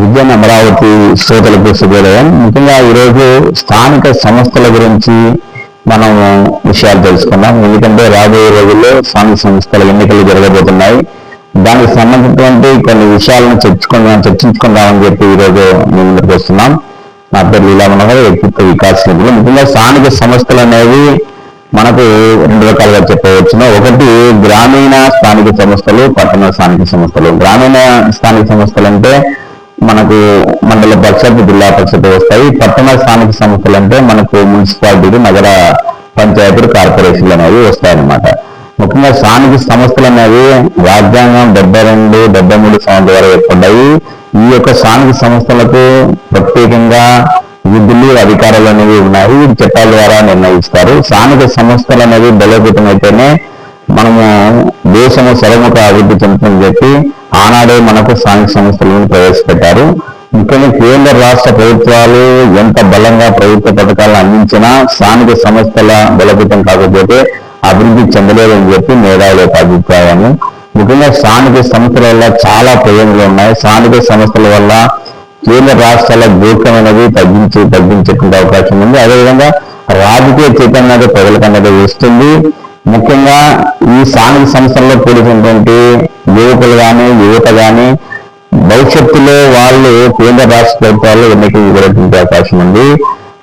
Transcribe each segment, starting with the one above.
విద్యన్ అమరావతి శ్రోతలకు శుభోదయం. ముఖ్యంగా ఈరోజు స్థానిక సంస్థల గురించి మనం విషయాలు తెలుసుకుందాం. ఎందుకంటే రాబోయే రోజుల్లో స్థానిక సంస్థల ఎన్నికలు జరగబోతున్నాయి. దానికి సంబంధించినటువంటి కొన్ని విషయాలను చర్చించుకుందాం చర్చించుకుందామని చెప్పి ఈరోజు మేము ముందుకు వస్తున్నాం. నా పేరు లీలా మనోహర్ వ్యక్తిత్వ వికాస్ నిధులు ముఖ్యంగా స్థానిక సంస్థలు అనేవి మనకు రెండు రకాలుగా చెప్పవచ్చును. ఒకటి గ్రామీణ స్థానిక సంస్థలు పట్టణ స్థానిక సంస్థలు. గ్రామీణ స్థానిక సంస్థలు అంటే మనకు మండల పరిషత్ జిల్లా పరిషత్ వస్తాయి. పట్టణ స్థానిక సంస్థలు అంటే మనకు మున్సిపాలిటీలు నగర పంచాయతీలు కార్పొరేషన్లు అనేవి వస్తాయన్నమాట. ముఖ్యంగా స్థానిక సంస్థలు అనేవి రాజ్యాంగం డెబ్బై రెండు డెబ్బై మూడు సంవత్సరాలు ఏర్పడ్డాయి. ఈ యొక్క స్థానిక సంస్థలకు ప్రత్యేకంగా విధులు అధికారాలు అనేవి ఉన్నాయి. చట్టాల ద్వారా నిర్ణయిస్తారు. స్థానిక సంస్థలు అనేవి బలోపేతం అయితేనే మనము దేశము సర్వముఖ అభివృద్ధి చెందుతుందని చెప్పి ఆనాడే మనకు స్థానిక సంస్థలను ప్రవేశపెట్టారు. ముఖ్యంగా కేంద్ర రాష్ట్ర ప్రభుత్వాలు ఎంత బలంగా ప్రభుత్వ పథకాలను అందించినా స్థానిక సంస్థల బలోపేతం కాకపోతే అభివృద్ధి చెందలేదని చెప్పి మేధావుల యొక్క అభిప్రాయము. ముఖ్యంగా స్థానిక సంస్థల వల్ల చాలా ప్రయోజనాలు ఉన్నాయి. స్థానిక సంస్థల వల్ల కేంద్ర రాష్ట్రాల జోక్యం అనేది తగ్గించి తగ్గించేటువంటి అవకాశం ఉంది. అదేవిధంగా రాజకీయ చైతన్యం ప్రజలకు అనేది వస్తుంది. ముఖ్యంగా ఈ స్థానిక సంస్థల్లో కూడినటువంటి యువకులు కానీ యువత కానీ భవిష్యత్తులో వాళ్ళు కేంద్ర రాష్ట్ర ప్రభుత్వాల్లో ఎన్నికలు ఇవ్వడానికి అవకాశం ఉంది.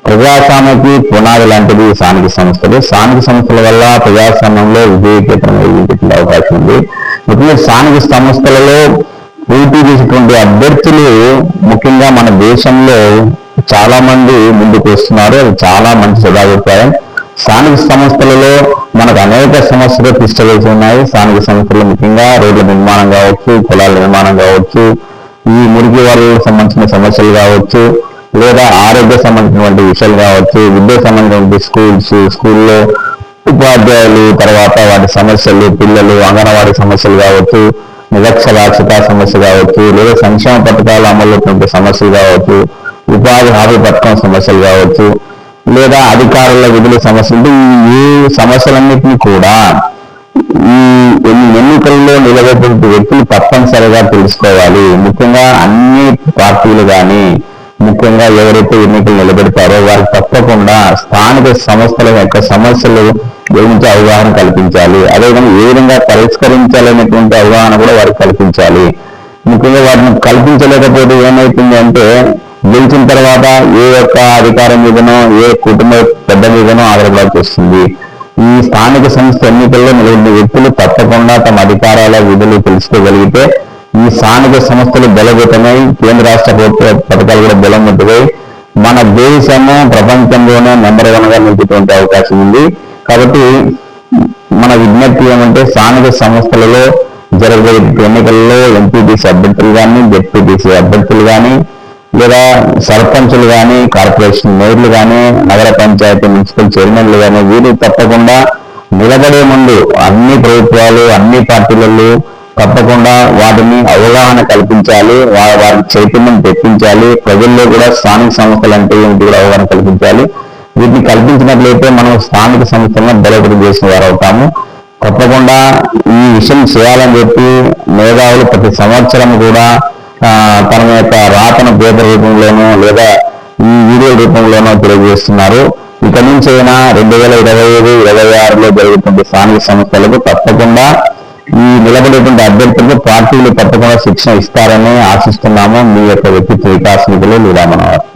ప్రజాస్వామ్యకి పునాది లాంటిది స్థానిక సంస్థలు. స్థానిక సంస్థల వల్ల ప్రజాస్వామ్యంలో విజయకేతనం అవకాశం ఉంది. ముఖ్యంగా స్థానిక సంస్థలలో పోటీ చేసేటువంటి అభ్యర్థులు ముఖ్యంగా మన దేశంలో చాలా మంది ముందుకు వస్తున్నారు. అది చాలా మంచి సదాభిప్రాయం స్థానిక సంస్థలలో మనకు అనేక సమస్యలు తిష్టవేసి ఉన్నాయి. స్థానిక సమస్యలు ముఖ్యంగా రోడ్ల నిర్మాణం కావచ్చు పొలాల నిర్మాణం కావచ్చు ఈ మురికి వాళ్ళకు సంబంధించిన సమస్యలు కావచ్చు లేదా ఆరోగ్య సంబంధించినటువంటి విషయాలు కావచ్చు విద్య సంబంధించినటువంటి స్కూల్స్ స్కూల్లో ఉపాధ్యాయులు తర్వాత వాటి సమస్యలు పిల్లలు అంగన్వాడీ సమస్యలు కావచ్చు నిరక్షరాస్యత సమస్య కావచ్చు లేదా సంక్షేమ పథకాలు అమలు సమస్యలు కావచ్చు ఉపాధి హామీ పథకం సమస్యలు కావచ్చు లేదా అధికారుల విధుల సమస్యలు ఈ సమస్యలన్నింటినీ కూడా ఈ ఎన్నికల్లో నిలబెట్టిన వ్యక్తులు తప్పనిసరిగా తెలుసుకోవాలి. ముఖ్యంగా అన్ని పార్టీలు కానీ ముఖ్యంగా ఎవరైతే ఎన్నికలు నిలబెడతారో వారు తప్పకుండా స్థానిక సంస్థల యొక్క సమస్యలు గురించి అవగాహన కల్పించాలి. అదేవిధంగా ఏ విధంగా పరిష్కరించాలనేటువంటి అవగాహన కూడా వారికి కల్పించాలి. ముఖ్యంగా వాటిని కల్పించలేకపోతే ఏమవుతుంది అంటే గెలిచిన తర్వాత ఏ యొక్క అధికారం మీదనో ఏ కుటుంబ పెద్ద మీదనో ఆధారపడాల్సి వస్తుంది. ఈ స్థానిక సంస్థ ఎన్నికల్లో నిలబడిన వ్యక్తులు తప్పకుండా తమ అధికారాల విధులు తెలుసుకోగలిగితే ఈ స్థానిక సంస్థలు బలగొట్టమై కేంద్ర రాష్ట్ర ప్రభుత్వ పథకాలు కూడా బలముట్టుతాయి మన దేశము ప్రపంచంలోనే నెంబర్ వన్గా నిలిచేటువంటి అవకాశం ఉంది. కాబట్టి మన విజ్ఞప్తి ఏమంటే స్థానిక సంస్థలలో జరగబోయే ఎన్నికల్లో ఎంపీటీసీ అభ్యర్థులు కానీ డిప్యూటీసీ అభ్యర్థులు కానీ లేదా సర్పంచులు కానీ కార్పొరేషన్ మేయర్లు కానీ నగర పంచాయతీ మున్సిపల్ చైర్మన్లు కానీ వీరు తప్పకుండా నిలబడే ముందు అన్ని ప్రభుత్వాలు అన్ని పార్టీలలో తప్పకుండా వాటిని అవగాహన కల్పించాలి వారి వారికి చైతన్యం తెప్పించాలి ప్రజల్లో కూడా స్థానిక సంస్థలు అంటే ఏమిటి కూడా అవగాహన కల్పించాలి. వీటిని కల్పించినట్లయితే మనం స్థానిక సంస్థలను బలోపేతం చేసిన వారు అవుతాము తప్పకుండా ఈ విషయం చేయాలని చెప్పి మేధావులు ప్రతి సంవత్సరం కూడా తన యొక్క రాతను పేపర్ రూపంలోనూ లేదా ఈ వీడియో రూపంలోనూ తెలియజేస్తున్నారు. ఇక నుంచి అయినా రెండు వేల ఇరవై ఐదు ఇరవై ఆరులో జరుగుతున్న స్థానిక సంస్థలకు తప్పకుండా ఈ నిలబడేటువంటి అభ్యర్థులకు పార్టీలు తప్పకుండా శిక్షణ ఇస్తారని ఆశిస్తున్నాము. మీ యొక్క వ్యక్తిత్వ వికాస్ నిధులు లీలామనవారు